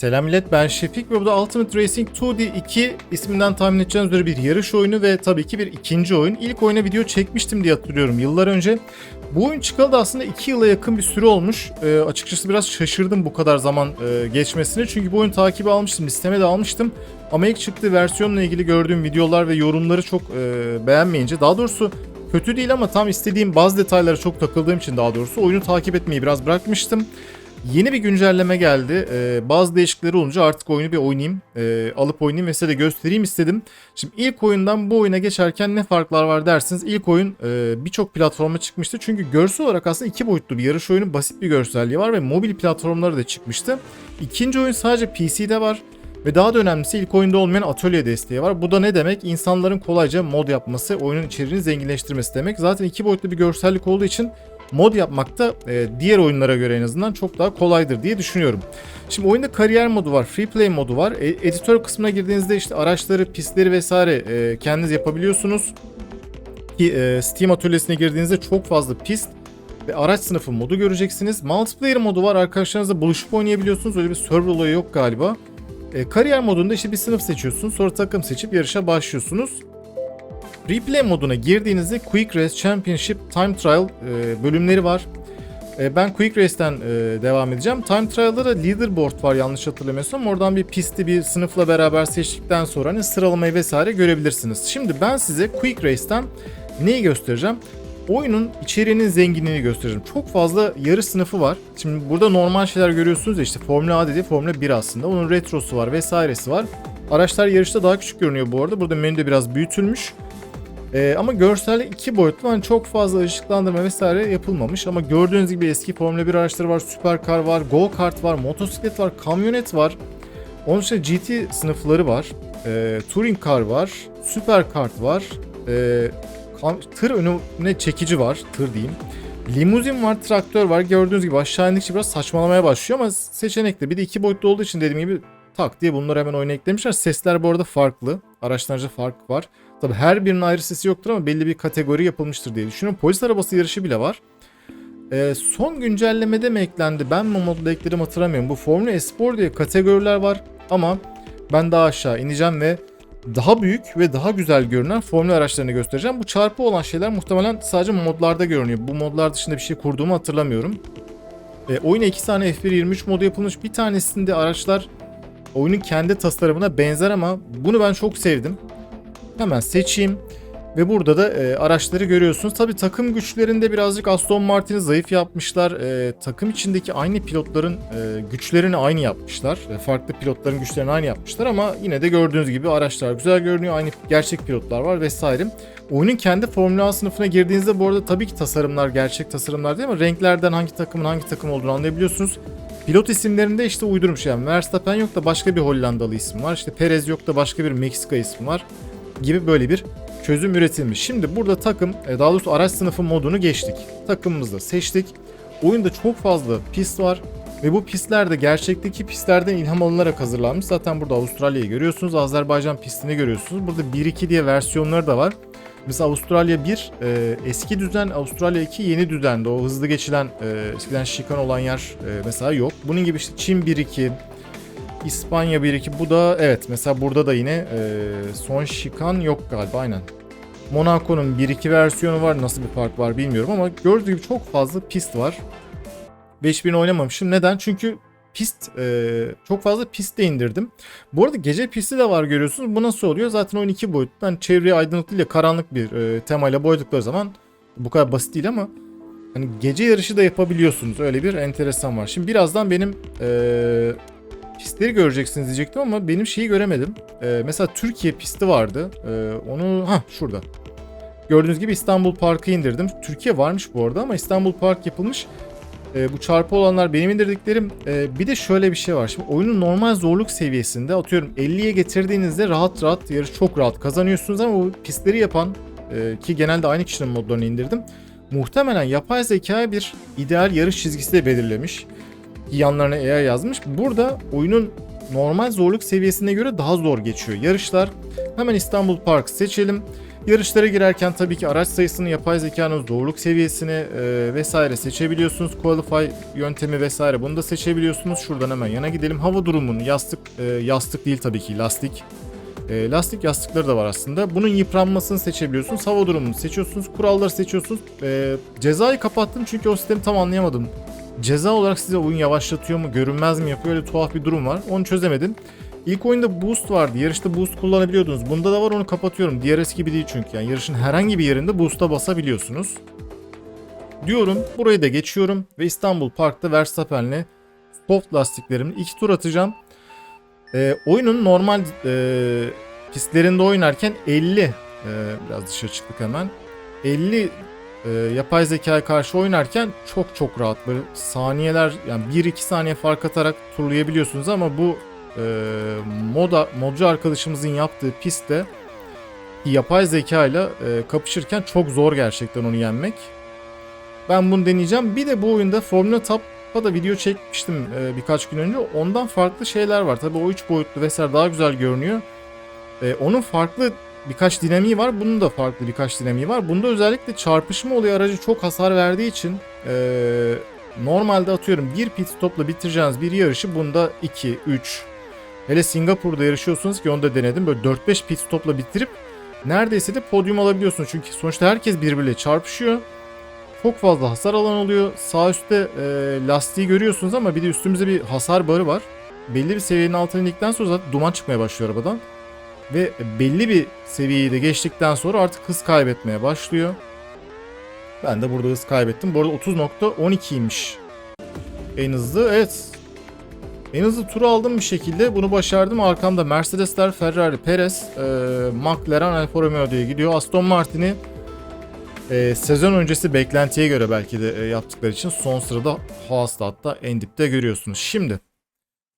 Selam millet ben Şefik ve bu da Ultimate Racing 2D 2 isminden tahmin edeceğiniz üzere bir yarış oyunu ve tabii ki bir ikinci oyun. İlk oyuna video çekmiştim diye hatırlıyorum yıllar önce. Bu oyun çıkalı da aslında 2 yıla yakın bir süre olmuş. Ee, açıkçası biraz şaşırdım bu kadar zaman e, geçmesine. Çünkü bu oyunu takibi almıştım, listeme de almıştım. Ama ilk çıktığı versiyonla ilgili gördüğüm videolar ve yorumları çok e, beğenmeyince, daha doğrusu kötü değil ama tam istediğim bazı detaylara çok takıldığım için daha doğrusu oyunu takip etmeyi biraz bırakmıştım. Yeni bir güncelleme geldi. Ee, bazı değişiklikleri olunca artık oyunu bir oynayayım. Ee, alıp oynayayım ve size de göstereyim istedim. Şimdi ilk oyundan bu oyuna geçerken ne farklar var dersiniz. İlk oyun e, birçok platforma çıkmıştı. Çünkü görsel olarak aslında iki boyutlu bir yarış oyunu. Basit bir görselliği var ve mobil platformlara da çıkmıştı. İkinci oyun sadece PC'de var. Ve daha da önemlisi ilk oyunda olmayan atölye desteği var. Bu da ne demek? İnsanların kolayca mod yapması, oyunun içeriğini zenginleştirmesi demek. Zaten iki boyutlu bir görsellik olduğu için mod yapmak da e, diğer oyunlara göre en azından çok daha kolaydır diye düşünüyorum. Şimdi oyunda kariyer modu var, free play modu var. E, editör kısmına girdiğinizde işte araçları, pistleri vesaire e, kendiniz yapabiliyorsunuz. Ki e, Steam atölyesine girdiğinizde çok fazla pist ve araç sınıfı modu göreceksiniz. Multiplayer modu var. Arkadaşlarınızla buluşup oynayabiliyorsunuz. Öyle bir server olayı yok galiba. E, kariyer modunda işte bir sınıf seçiyorsunuz. Sonra takım seçip yarışa başlıyorsunuz. Replay moduna girdiğinizde Quick Race Championship Time Trial e, bölümleri var. E, ben Quick Race'ten e, devam edeceğim. Time Trial'da da leaderboard var yanlış hatırlamıyorsam. Oradan bir pisti bir sınıfla beraber seçtikten sonra hani sıralamayı vesaire görebilirsiniz. Şimdi ben size Quick Race'ten neyi göstereceğim? Oyunun içeriğinin zenginliğini göstereceğim. Çok fazla yarış sınıfı var. Şimdi burada normal şeyler görüyorsunuz ya işte Formula A dediği Formula 1 aslında. Onun retrosu var vesairesi var. Araçlar yarışta daha küçük görünüyor bu arada. Burada menü de biraz büyütülmüş. Ee, ama görselde iki boyutlu hani çok fazla ışıklandırma vesaire yapılmamış ama gördüğünüz gibi eski Formula 1 araçları var, süperkar var, go kart var, motosiklet var, kamyonet var. Onun dışında GT sınıfları var, e, touring car var, süper kart var, e, tır önüne çekici var, tır diyeyim. Limuzin var, traktör var. Gördüğünüz gibi aşağı indikçe biraz saçmalamaya başlıyor ama seçenekli. Bir de iki boyutlu olduğu için dediğim gibi tak diye bunları hemen oyuna eklemişler. Sesler bu arada farklı. Araçlarca fark var. Tabi her birinin ayrı sesi yoktur ama belli bir kategori yapılmıştır diye düşünüyorum. Polis arabası yarışı bile var. Ee, son güncellemede mi eklendi? Ben mi modda ekledim hatırlamıyorum. Bu Formula Esport diye kategoriler var ama ben daha aşağı ineceğim ve daha büyük ve daha güzel görünen formül araçlarını göstereceğim. Bu çarpı olan şeyler muhtemelen sadece modlarda görünüyor. Bu modlar dışında bir şey kurduğumu hatırlamıyorum. E, oyuna iki tane F1.23 modu yapılmış. Bir tanesinde araçlar oyunun kendi tasarımına benzer ama bunu ben çok sevdim. Hemen seçeyim. Ve burada da e, araçları görüyorsunuz. Tabi takım güçlerinde birazcık Aston Martin'i zayıf yapmışlar. E, takım içindeki aynı pilotların e, güçlerini aynı yapmışlar. E, farklı pilotların güçlerini aynı yapmışlar ama yine de gördüğünüz gibi araçlar güzel görünüyor. Aynı gerçek pilotlar var vesaire. Oyunun kendi Formula 1 sınıfına girdiğinizde bu arada tabii ki tasarımlar gerçek tasarımlar değil ama renklerden hangi takımın hangi takım olduğunu anlayabiliyorsunuz. Pilot isimlerinde işte uydurmuş yani. Verstappen yok da başka bir Hollandalı isim var. İşte Perez yok da başka bir Meksika ismi var. Gibi böyle bir çözüm üretilmiş. Şimdi burada takım, e, daha doğrusu araç sınıfı modunu geçtik. Takımımızı seçtik. Oyunda çok fazla pist var. Ve bu pistler de gerçekteki pistlerden ilham alınarak hazırlanmış. Zaten burada Avustralya'yı görüyorsunuz. Azerbaycan pistini görüyorsunuz. Burada 1-2 diye versiyonları da var. Mesela Avustralya 1 e, eski düzen, Avustralya 2 yeni düzende. O hızlı geçilen, e, eskiden şikan olan yer e, mesela yok. Bunun gibi işte Çin 1-2, İspanya 1-2 bu da evet mesela burada da yine e, son şikan yok galiba aynen. Monaco'nun 1-2 versiyonu var nasıl bir fark var bilmiyorum ama gördüğünüz gibi çok fazla pist var. 5000 oynamamışım. Neden? Çünkü pist e, çok fazla pist de indirdim. Bu arada gece pisti de var görüyorsunuz. Bu nasıl oluyor? Zaten oyun iki boyutlu. Ben çevreyi aydınlıklı ile karanlık bir e, temayla boyadıkları zaman bu kadar basit değil ama hani gece yarışı da yapabiliyorsunuz. Öyle bir enteresan var. Şimdi birazdan benim e, pistleri göreceksiniz diyecektim ama benim şeyi göremedim. Ee, mesela Türkiye pisti vardı. Ee, onu ha şurada. Gördüğünüz gibi İstanbul Park'ı indirdim. Türkiye varmış bu arada ama İstanbul Park yapılmış. Ee, bu çarpı olanlar benim indirdiklerim. Ee, bir de şöyle bir şey var. Şimdi oyunun normal zorluk seviyesinde atıyorum 50'ye getirdiğinizde rahat rahat yarış çok rahat kazanıyorsunuz ama bu pistleri yapan e, ki genelde aynı kişinin modlarını indirdim. Muhtemelen yapay zekaya bir ideal yarış çizgisi de belirlemiş yanlarına AI yazmış. Burada oyunun normal zorluk seviyesine göre daha zor geçiyor. Yarışlar hemen İstanbul Park seçelim. Yarışlara girerken tabii ki araç sayısını, yapay zekanın zorluk seviyesini e, vesaire seçebiliyorsunuz. Qualify yöntemi vesaire bunu da seçebiliyorsunuz. Şuradan hemen yana gidelim. Hava durumunu yastık e, yastık değil tabii ki lastik. E, lastik yastıkları da var aslında. Bunun yıpranmasını seçebiliyorsunuz. Hava durumunu seçiyorsunuz. Kuralları seçiyorsunuz. E, cezayı kapattım çünkü o sistemi tam anlayamadım. Ceza olarak size oyun yavaşlatıyor mu, görünmez mi yapıyor öyle tuhaf bir durum var. Onu çözemedim. İlk oyunda boost vardı. Yarışta boost kullanabiliyordunuz. Bunda da var onu kapatıyorum. DRS gibi değil çünkü. Yani yarışın herhangi bir yerinde boost'a basabiliyorsunuz. Diyorum. Burayı da geçiyorum. Ve İstanbul Park'ta Verstappen'le soft lastiklerimle iki tur atacağım. Ee, oyunun normal e, pistlerinde oynarken 50 e, biraz dışarı çıktık hemen. 50 e, yapay zekaya karşı oynarken çok çok rahat böyle saniyeler yani 1-2 saniye fark atarak turlayabiliyorsunuz ama bu e, moda modcu arkadaşımızın yaptığı pistte yapay zeka ile e, kapışırken çok zor gerçekten onu yenmek. Ben bunu deneyeceğim. Bir de bu oyunda Formula Top'a da video çekmiştim e, birkaç gün önce. Ondan farklı şeyler var. Tabii o 3 boyutlu vesaire daha güzel görünüyor. E, onun farklı birkaç dinamiği var. Bunun da farklı birkaç dinamiği var. Bunda özellikle çarpışma oluyor aracı çok hasar verdiği için e, normalde atıyorum bir pit stopla bitireceğiniz bir yarışı bunda 2, 3 hele Singapur'da yarışıyorsunuz ki onu da denedim. Böyle 4-5 pit stopla bitirip neredeyse de podyum alabiliyorsunuz. Çünkü sonuçta herkes birbiriyle çarpışıyor. Çok fazla hasar alan oluyor. Sağ üstte e, lastiği görüyorsunuz ama bir de üstümüzde bir hasar barı var. Belli bir seviyenin altına indikten sonra zaten duman çıkmaya başlıyor arabadan. Ve belli bir seviyeyi de geçtikten sonra artık hız kaybetmeye başlıyor. Ben de burada hız kaybettim. Bu arada 30.12'ymiş. En hızlı evet. En hızlı turu aldım bir şekilde. Bunu başardım. Arkamda Mercedesler, Ferrari, Perez, e, McLaren, Alfa Romeo diye gidiyor. Aston Martin'i e, sezon öncesi beklentiye göre belki de e, yaptıkları için son sırada Haas'ta hatta en dipte görüyorsunuz. Şimdi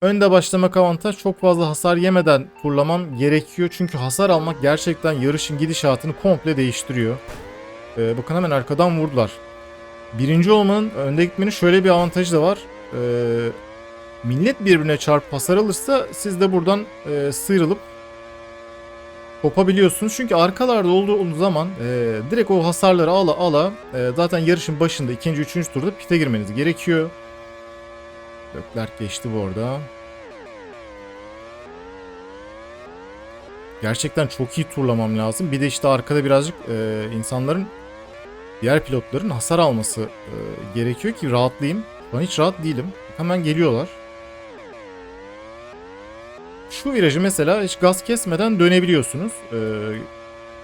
Önde başlamak avantaj çok fazla hasar yemeden turlamam gerekiyor. Çünkü hasar almak gerçekten yarışın gidişatını komple değiştiriyor. Ee, bakın hemen arkadan vurdular. Birinci olmanın önde gitmenin şöyle bir avantajı da var. Ee, millet birbirine çarp hasar alırsa siz de buradan e, sıyrılıp kopabiliyorsunuz. Çünkü arkalarda olduğunuz zaman e, direkt o hasarları ala ala e, zaten yarışın başında ikinci, üçüncü turda pite girmeniz gerekiyor. Leclerc geçti bu arada. Gerçekten çok iyi turlamam lazım. Bir de işte arkada birazcık e, insanların diğer pilotların hasar alması e, gerekiyor ki rahatlayayım. Ben hiç rahat değilim. Hemen geliyorlar. Şu virajı mesela hiç gaz kesmeden dönebiliyorsunuz. E,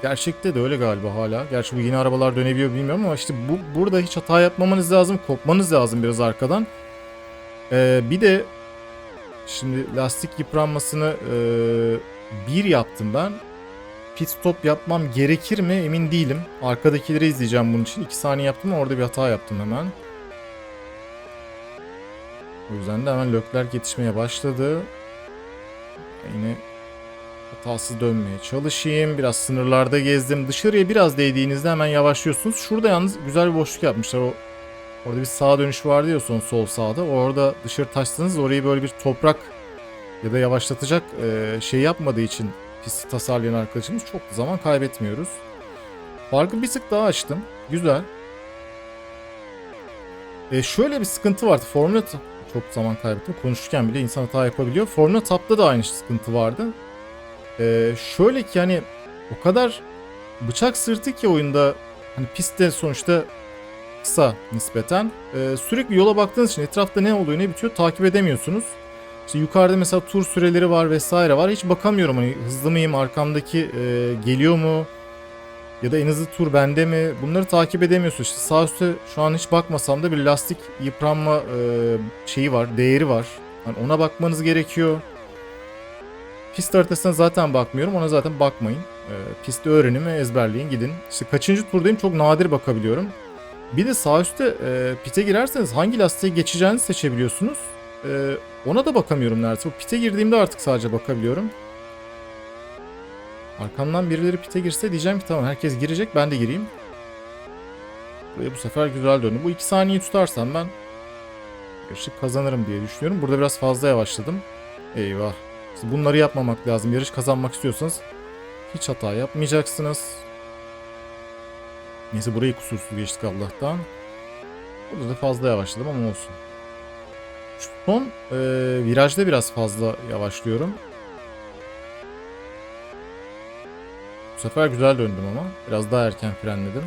gerçekte de öyle galiba hala. Gerçi bu yeni arabalar dönebiliyor bilmiyorum ama işte bu burada hiç hata yapmamanız lazım. Kopmanız lazım biraz arkadan. Ee, bir de şimdi lastik yıpranmasını e, bir yaptım ben. Pit stop yapmam gerekir mi emin değilim. Arkadakileri izleyeceğim bunun için. 2 saniye yaptım orada bir hata yaptım hemen. O yüzden de hemen Leclerc yetişmeye başladı. Yine hatasız dönmeye çalışayım. Biraz sınırlarda gezdim. Dışarıya biraz değdiğinizde hemen yavaşlıyorsunuz. Şurada yalnız güzel bir boşluk yapmışlar. O Orada bir sağa dönüş vardı ya son sol sağda. Orada dışarı taştınız orayı böyle bir toprak ya da yavaşlatacak e, şey yapmadığı için pisti tasarlayan arkadaşımız çok zaman kaybetmiyoruz. Farkı bir sık daha açtım. Güzel. E, şöyle bir sıkıntı vardı. Formula çok zaman kaybettim. Konuşurken bile insan hata yapabiliyor. Formula Tap'ta da aynı sıkıntı vardı. E, şöyle ki hani o kadar bıçak sırtı ki oyunda hani pistte sonuçta kısa nispeten. Ee, sürekli yola baktığınız için etrafta ne oluyor ne bitiyor takip edemiyorsunuz. İşte yukarıda mesela tur süreleri var vesaire var. Hiç bakamıyorum hani hızlı mıyım arkamdaki e, geliyor mu? Ya da en hızlı tur bende mi? Bunları takip edemiyorsunuz. İşte sağ üstte şu an hiç bakmasam da bir lastik yıpranma e, şeyi var, değeri var. Hani ona bakmanız gerekiyor. Pist haritasına zaten bakmıyorum. Ona zaten bakmayın. E, pisti öğrenin ve ezberleyin gidin. İşte kaçıncı turdayım çok nadir bakabiliyorum. Bir de sağ üstte e, pite girerseniz hangi lastiğe geçeceğinizi seçebiliyorsunuz. E, ona da bakamıyorum neredeyse. Pite girdiğimde artık sadece bakabiliyorum. Arkamdan birileri pite girse diyeceğim ki tamam herkes girecek ben de gireyim. Buraya bu sefer güzel döndü. Bu iki saniyeyi tutarsam ben yarışı kazanırım diye düşünüyorum. Burada biraz fazla yavaşladım. Eyvah. İşte bunları yapmamak lazım. Yarış kazanmak istiyorsanız hiç hata yapmayacaksınız. Neyse burayı kusursuz geçtik Allah'tan. Burada da fazla yavaşladım ama olsun. Şu son e, virajda biraz fazla yavaşlıyorum. Bu sefer güzel döndüm ama. Biraz daha erken frenledim.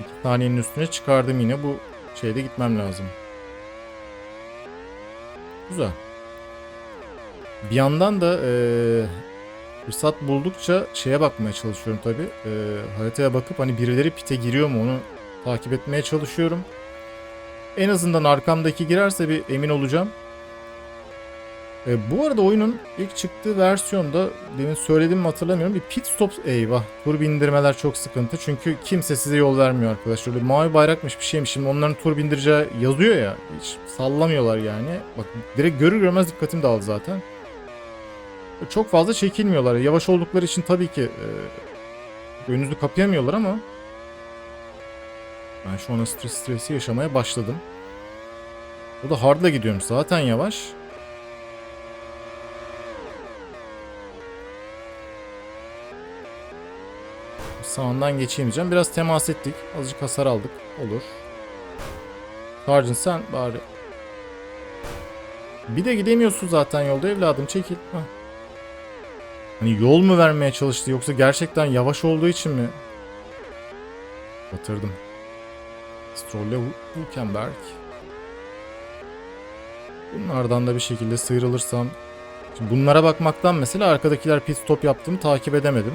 2 saniyenin üstüne çıkardım yine. Bu şeyde gitmem lazım. Güzel. Bir yandan da e, fırsat buldukça şeye bakmaya çalışıyorum tabi. E, haritaya bakıp hani birileri pite giriyor mu onu takip etmeye çalışıyorum. En azından arkamdaki girerse bir emin olacağım. E, bu arada oyunun ilk çıktığı versiyonda demin söylediğimi hatırlamıyorum. Bir pit stop eyvah. Tur bindirmeler çok sıkıntı. Çünkü kimse size yol vermiyor arkadaşlar. Öyle mavi bayrakmış bir şeymiş. Şimdi onların tur bindireceği yazıyor ya. Hiç sallamıyorlar yani. Bak direkt görür görmez dikkatim dağıldı zaten. Çok fazla çekilmiyorlar. Yavaş oldukları için tabii ki e, önünüzü kapayamıyorlar ama ben şu an stres stresi yaşamaya başladım. O da hardla gidiyorum. Zaten yavaş. Sağından geçemeyeceğim. Biraz temas ettik. Azıcık hasar aldık. Olur. Sargent sen bari. Bir de gidemiyorsun zaten yolda evladım. Çekil. Hah. Hani yol mu vermeye çalıştı yoksa gerçekten yavaş olduğu için mi? Batırdım. Stroll'le Hülkenberg. Bunlardan da bir şekilde sıyrılırsam. Şimdi bunlara bakmaktan mesela arkadakiler pit stop yaptığını takip edemedim.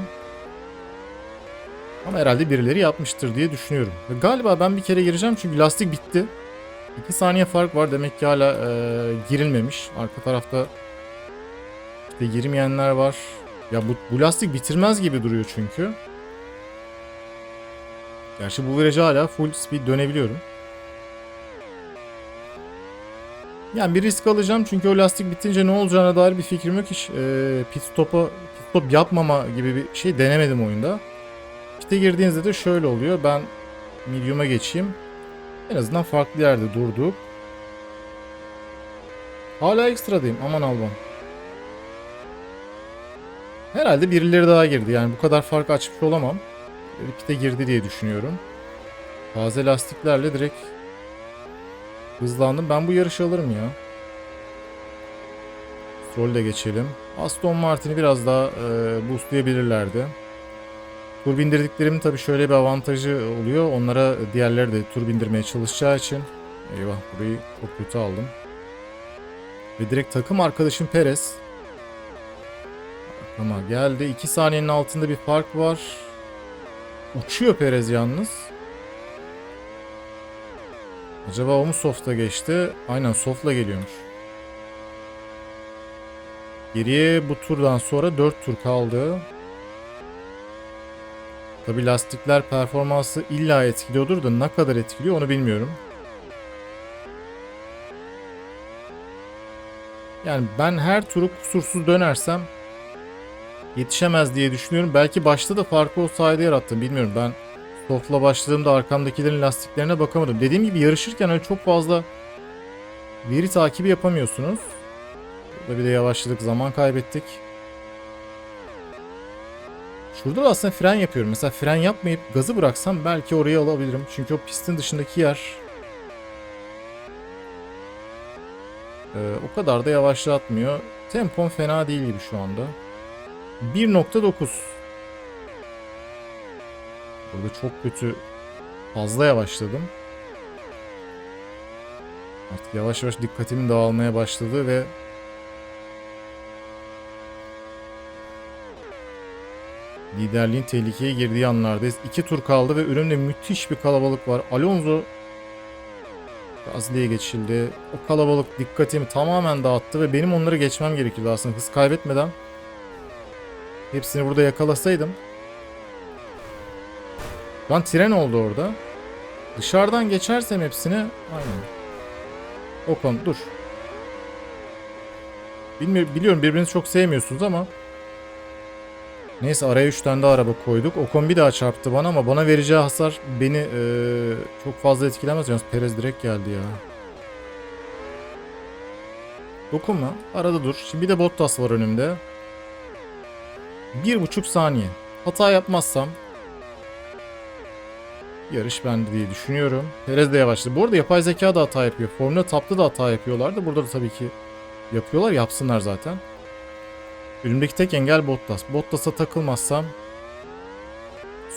Ama herhalde birileri yapmıştır diye düşünüyorum. Ve galiba ben bir kere gireceğim çünkü lastik bitti. 2 saniye fark var demek ki hala e, girilmemiş. Arka tarafta işte girmeyenler var. Ya bu, bu lastik bitirmez gibi duruyor çünkü. Gerçi bu virajı hala full speed dönebiliyorum. Yani bir risk alacağım çünkü o lastik bitince ne olacağına dair bir fikrim yok. Hiç e, pit stop'a pit stop yapmama gibi bir şey denemedim oyunda. Pit'e girdiğinizde de şöyle oluyor. Ben medium'a geçeyim. En azından farklı yerde durduk. Hala ekstradayım. Aman Allah'ım. Herhalde birileri daha girdi. Yani bu kadar fark açmış olamam. Biri Pit'e girdi diye düşünüyorum. Taze lastiklerle direkt hızlandım. Ben bu yarışı alırım ya. Stroll'ü de geçelim. Aston Martin'i biraz daha e, boostlayabilirlerdi. Tur bindirdiklerimin tabii şöyle bir avantajı oluyor. Onlara diğerleri de tur bindirmeye çalışacağı için. Eyvah burayı çok kötü aldım. Ve direkt takım arkadaşım Perez. Ama geldi. 2 saniyenin altında bir fark var. Uçuyor Perez yalnız. Acaba o mu soft'a geçti? Aynen soft'la geliyormuş. Geriye bu turdan sonra 4 tur kaldı. Tabi lastikler performansı illa etkiliyordur da ne kadar etkiliyor onu bilmiyorum. Yani ben her turu kusursuz dönersem yetişemez diye düşünüyorum. Belki başta da farkı o sayede yarattım bilmiyorum. Ben soft'la başladığımda arkamdakilerin lastiklerine bakamadım. Dediğim gibi yarışırken öyle çok fazla veri takibi yapamıyorsunuz. Burada bir de yavaşladık zaman kaybettik. Şurada da aslında fren yapıyorum. Mesela fren yapmayıp gazı bıraksam belki orayı alabilirim. Çünkü o pistin dışındaki yer e, o kadar da yavaşlatmıyor. Tempom fena değil gibi şu anda. 1.9 Burada çok kötü fazla yavaşladım. Artık yavaş yavaş dikkatimin dağılmaya başladı ve liderliğin tehlikeye girdiği anlardayız. İki tur kaldı ve önümde müthiş bir kalabalık var. Alonso Gazli'ye geçildi. O kalabalık dikkatimi tamamen dağıttı ve benim onları geçmem gerekiyordu aslında hız kaybetmeden. Hepsini burada yakalasaydım. Lan tren oldu orada. Dışarıdan geçersem hepsini aynen. Ocon dur. Bilmiyorum, biliyorum birbirinizi çok sevmiyorsunuz ama Neyse araya 3 tane daha araba koyduk. Ocon bir daha çarptı bana ama bana vereceği hasar beni eee, çok fazla etkilemez. Yalnız Perez direkt geldi ya. Dokunma. Arada dur. Şimdi bir de Bottas var önümde. Bir buçuk saniye. Hata yapmazsam yarış bende diye düşünüyorum. Perez de yavaşladı. Bu arada yapay zeka da hata yapıyor. Formula Tap'ta da hata yapıyorlardı. Burada da tabii ki yapıyorlar. Yapsınlar zaten. Önümdeki tek engel Bottas. Bottas'a takılmazsam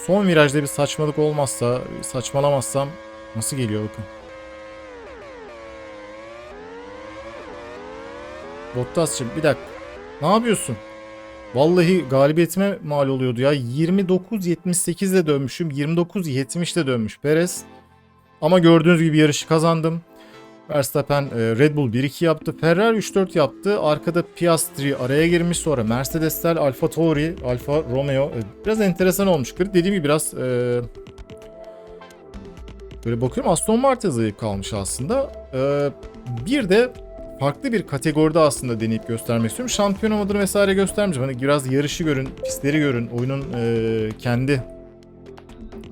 son virajda bir saçmalık olmazsa, saçmalamazsam nasıl geliyor bakın. Bottas'cığım bir dakika. Ne yapıyorsun? Vallahi galibiyetime mal oluyordu ya. 29-78 ile dönmüşüm. 29-70 ile dönmüş Perez. Ama gördüğünüz gibi yarışı kazandım. Verstappen e, Red Bull 1-2 yaptı. Ferrari 3-4 yaptı. Arkada Piastri araya girmiş. Sonra Mercedesler, Alfa Tauri, Alfa Romeo. E, Biraz enteresan olmuş. Dediğim gibi biraz e, böyle bakıyorum Aston Martin zayıf kalmış aslında. E, bir de farklı bir kategoride aslında deneyip göstermek istiyorum. Şampiyon olmadığını vesaire göstermeyeceğim. Hani biraz yarışı görün, pistleri görün, oyunun e, kendi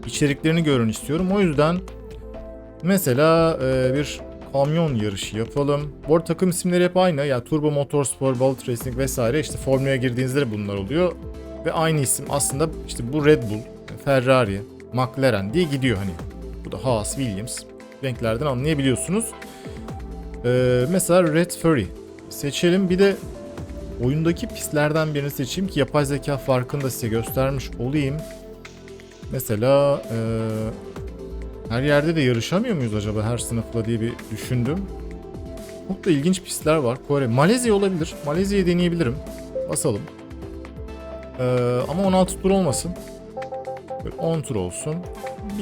içeriklerini görün istiyorum. O yüzden mesela e, bir kamyon yarışı yapalım. Bu arada takım isimleri hep aynı. Ya Turbo Motorsport, Bullet Racing vesaire işte Formula'ya girdiğinizde de bunlar oluyor. Ve aynı isim aslında işte bu Red Bull, Ferrari, McLaren diye gidiyor hani. Bu da Haas, Williams. Renklerden anlayabiliyorsunuz. Ee, mesela Red Fury seçelim. Bir de oyundaki pistlerden birini seçeyim ki yapay zeka farkını da size göstermiş olayım. Mesela ee, her yerde de yarışamıyor muyuz acaba her sınıfla diye bir düşündüm. Çok da ilginç pistler var. Kore, Malezya olabilir. Malezya'yı deneyebilirim. Basalım. Ee, ama 16 tur olmasın. Böyle 10 tur olsun.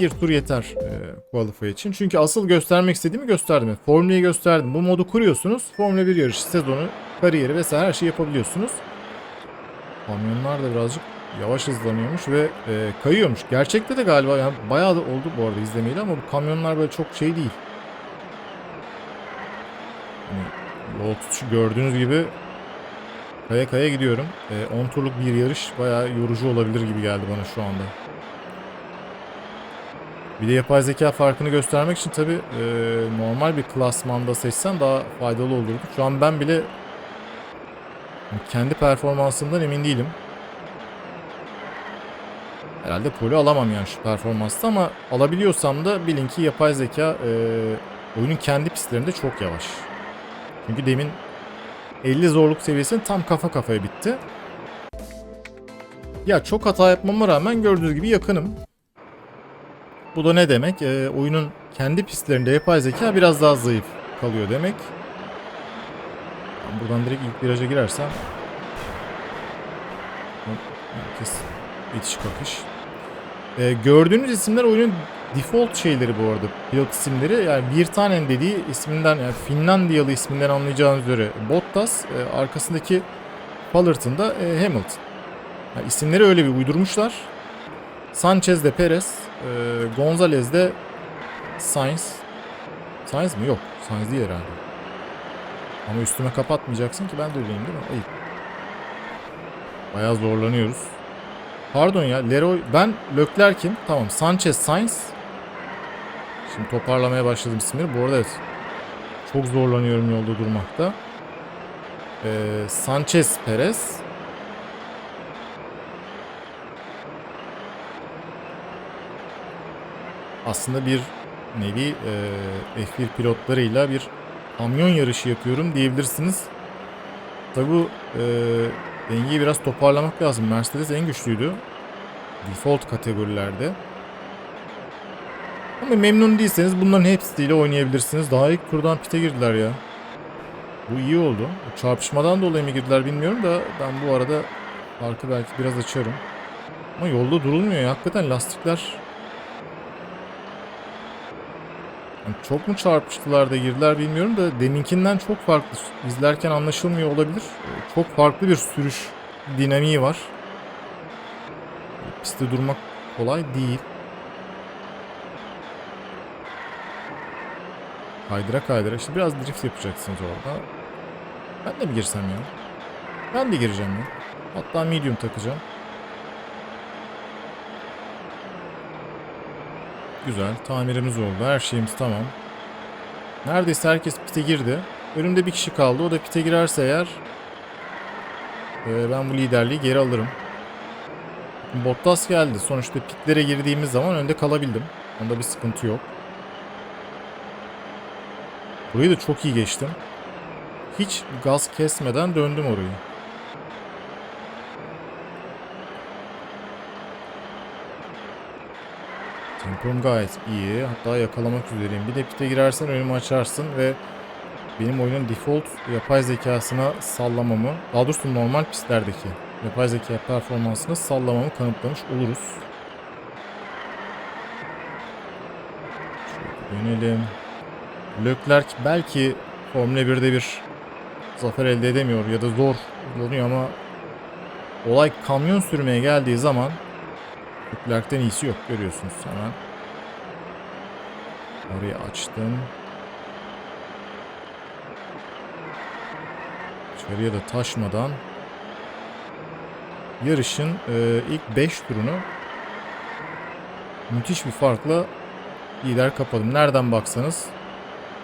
Bir tur yeter e, qualify için. Çünkü asıl göstermek istediğimi gösterdim. Formüla'yı gösterdim. Bu modu kuruyorsunuz. Formula 1 yarışı sezonu, kariyeri vesaire her şeyi yapabiliyorsunuz. Kamyonlar da birazcık yavaş hızlanıyormuş ve e, kayıyormuş. Gerçekte de galiba yani bayağı da oldu bu arada izlemeyeli ama bu kamyonlar böyle çok şey değil. Hani yol tutuşu gördüğünüz gibi kaya kaya gidiyorum. E, 10 turluk bir yarış bayağı yorucu olabilir gibi geldi bana şu anda. Bir de yapay zeka farkını göstermek için tabi e, normal bir klasmanda seçsem daha faydalı olurdu. Şu an ben bile kendi performansımdan emin değilim. Herhalde poli alamam yani şu performansta ama alabiliyorsam da bilin ki yapay zeka e, oyunun kendi pistlerinde çok yavaş. Çünkü demin 50 zorluk seviyesinin tam kafa kafaya bitti. Ya çok hata yapmama rağmen gördüğünüz gibi yakınım. Bu da ne demek? E, oyunun kendi pistlerinde yapay zeka biraz daha zayıf kalıyor demek. Buradan direkt ilk viraja girersem herkes itiş kakış. E, gördüğünüz isimler oyunun default şeyleri bu arada. Pilot isimleri. Yani bir tane dediği isminden yani Finlandiyalı isminden anlayacağınız üzere Bottas. E, arkasındaki Fullerton da e, Hamilton. Yani isimleri öyle bir uydurmuşlar. Sanchez de Perez. E, Gonzalez de Sainz. Sainz mi? Yok. Sainz değil herhalde. Ama üstüme kapatmayacaksın ki ben de öyleyim değil mi? Ayıp. Bayağı zorlanıyoruz. Pardon ya Leroy ben Leclerc'im. Tamam Sanchez Sainz. Şimdi toparlamaya başladım isimleri. Bu arada evet. Çok zorlanıyorum yolda durmakta. Ee, Sanchez Perez. Aslında bir nevi e, F1 pilotlarıyla bir kamyon yarışı yapıyorum diyebilirsiniz. Tabi bu e, dengeyi biraz toparlamak lazım. Mercedes en güçlüydü. Default kategorilerde. Ama memnun değilseniz bunların hepsiyle oynayabilirsiniz. Daha ilk turdan pite girdiler ya. Bu iyi oldu. Çarpışmadan dolayı mı girdiler bilmiyorum da ben bu arada farkı belki biraz açarım. Ama yolda durulmuyor ya. Hakikaten lastikler Yani çok mu çarpıştılar da girdiler bilmiyorum da deminkinden çok farklı. İzlerken anlaşılmıyor olabilir. Çok farklı bir sürüş dinamiği var. Pistte durmak kolay değil. Kaydıra kaydıra. İşte biraz drift yapacaksınız orada. Ben de mi girsem ya? Ben de gireceğim ya. Hatta medium takacağım. Güzel. Tamirimiz oldu. Her şeyimiz tamam. Neredeyse herkes pite girdi. Önümde bir kişi kaldı. O da pite girerse eğer e, ben bu liderliği geri alırım. Bottas geldi. Sonuçta pitlere girdiğimiz zaman önde kalabildim. Onda bir sıkıntı yok. Burayı da çok iyi geçtim. Hiç gaz kesmeden döndüm orayı. Tempom gayet iyi. Hatta yakalamak üzereyim. Bir de pite girersen önümü açarsın ve benim oyunun default yapay zekasına sallamamı, daha doğrusu normal pistlerdeki yapay zeka performansına sallamamı kanıtlamış oluruz. Şöyle dönelim. Leclerc belki Formula 1'de bir zafer elde edemiyor ya da zor oluyor ama olay kamyon sürmeye geldiği zaman Leclerc'ten iyisi yok görüyorsunuz hemen. Orayı açtım. İçeriye de taşmadan yarışın e, ilk 5 turunu müthiş bir farkla lider kapadım. Nereden baksanız.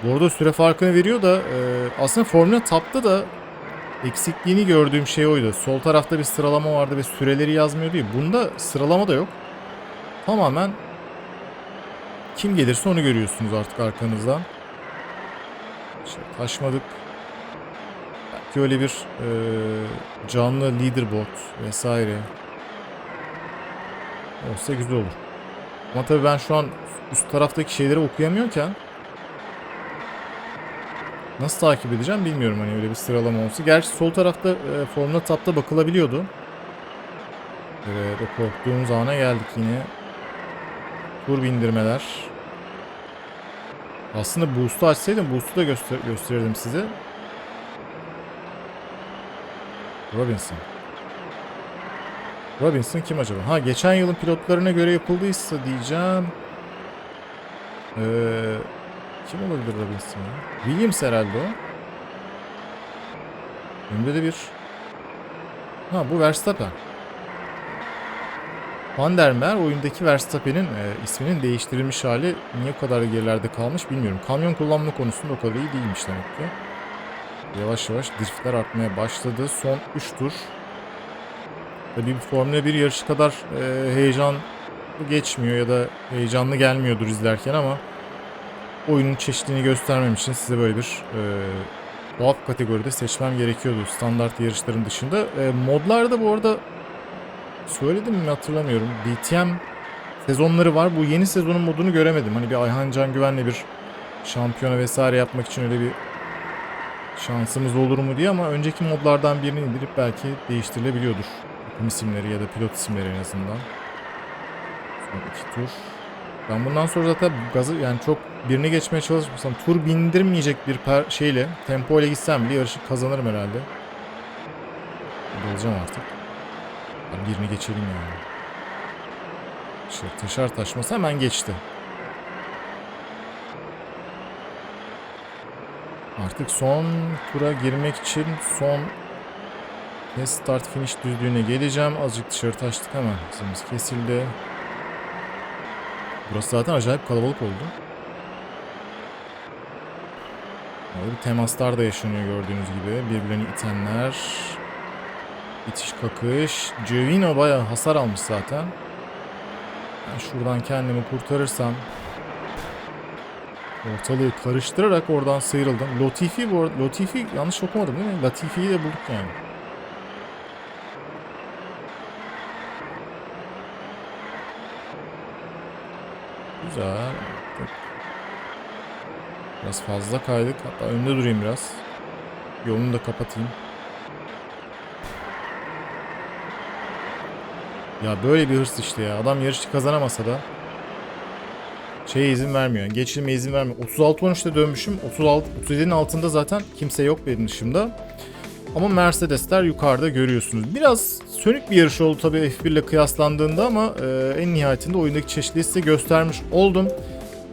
Bu arada süre farkını veriyor da e, aslında Formula Tap'ta da eksikliğini gördüğüm şey oydu. Sol tarafta bir sıralama vardı ve süreleri yazmıyordu ya. Bunda sıralama da yok. Tamamen kim gelirse onu görüyorsunuz artık arkanızdan. İşte taşmadık. Belki öyle bir e, canlı leaderboard vesaire olsa güzel olur. Ama tabii ben şu an üst taraftaki şeyleri okuyamıyorken nasıl takip edeceğim bilmiyorum hani öyle bir sıralama olsa. Gerçi sol tarafta e, Formula Tap'ta bakılabiliyordu. Evet korktuğumuz ana geldik yine. Tur bindirmeler. Aslında boost'u açsaydım boost'u da göster gösterirdim size. Robinson. Robinson kim acaba? Ha geçen yılın pilotlarına göre yapıldıysa diyeceğim. Ee, kim olabilir Robinson? Williams herhalde o. Önde de bir... Ha bu Verstappen. Van der Mer oyundaki Verstappen'in e, isminin değiştirilmiş hali niye kadar gerilerde kalmış bilmiyorum. Kamyon kullanma konusunda o kadar iyi değilmiş demek ki. Yavaş yavaş driftler artmaya başladı. Son 3 tur. Tabii bir Formula 1 yarışı kadar e, heyecanlı geçmiyor ya da heyecanlı gelmiyordur izlerken ama oyunun çeşitliliğini göstermem için size böyle bir e, tuhaf kategoride seçmem gerekiyordu standart yarışların dışında. E, modlarda bu arada söyledim mi hatırlamıyorum. DTM sezonları var. Bu yeni sezonun modunu göremedim. Hani bir Ayhan Can Güven'le bir şampiyona vesaire yapmak için öyle bir şansımız olur mu diye ama önceki modlardan birini indirip belki değiştirilebiliyordur. Takım isimleri ya da pilot isimleri en azından. Son iki tur. Ben bundan sonra zaten gazı yani çok birini geçmeye çalışmasam tur bindirmeyecek bir per şeyle tempo ile gitsem bile yarışı kazanırım herhalde. Olacağım artık. Ben birini geçelim yani. İşte taşar taşmasa hemen geçti. Artık son tura girmek için son test start finish düzlüğüne geleceğim. Azıcık dışarı taştık hemen. Hızımız kesildi. Burası zaten acayip kalabalık oldu. Bir temaslar da yaşanıyor gördüğünüz gibi. Birbirlerini itenler. İtiş kakış. Giovinco bayağı hasar almış zaten. Ben şuradan kendimi kurtarırsam ortalığı karıştırarak oradan sıyrıldım. Latifi bu arada, Latifi yanlış okumadım değil mi? Latifi'yi de bulduk yani. Güzel. Biraz fazla kaydık. Hatta önde durayım biraz. Yolunu da kapatayım. Ya böyle bir hırs işte ya. Adam yarışı kazanamasa da şeye izin vermiyor. Geçilme izin vermiyor. 36-13'te dönmüşüm. 36 37'nin altında zaten kimse yok benim dışımda. Ama Mercedesler yukarıda görüyorsunuz. Biraz sönük bir yarış oldu tabii F1 ile kıyaslandığında ama e, en nihayetinde oyundaki çeşitliliği size göstermiş oldum.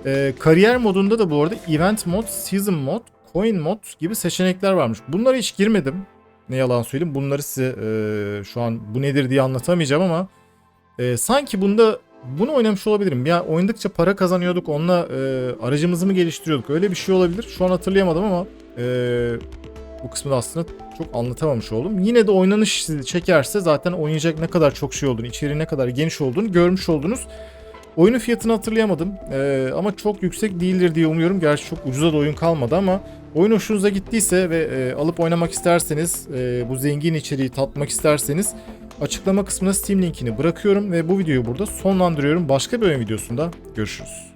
E, kariyer modunda da bu arada Event mod, Season mod, Coin mod gibi seçenekler varmış. Bunlara hiç girmedim. Ne yalan söyleyeyim. Bunları size e, şu an bu nedir diye anlatamayacağım ama e, sanki bunda bunu oynamış olabilirim. Ya oynadıkça para kazanıyorduk. Onunla e, aracımızı mı geliştiriyorduk? Öyle bir şey olabilir. Şu an hatırlayamadım ama e, bu kısmı da aslında çok anlatamamış oldum. Yine de oynanış çekerse zaten oynayacak ne kadar çok şey olduğunu, içeriği ne kadar geniş olduğunu görmüş oldunuz. Oyunun fiyatını hatırlayamadım ee, ama çok yüksek değildir diye umuyorum. Gerçi çok ucuza da oyun kalmadı ama oyun hoşunuza gittiyse ve e, alıp oynamak isterseniz, e, bu zengin içeriği tatmak isterseniz Açıklama kısmına Steam linkini bırakıyorum ve bu videoyu burada sonlandırıyorum. Başka bir oyun videosunda görüşürüz.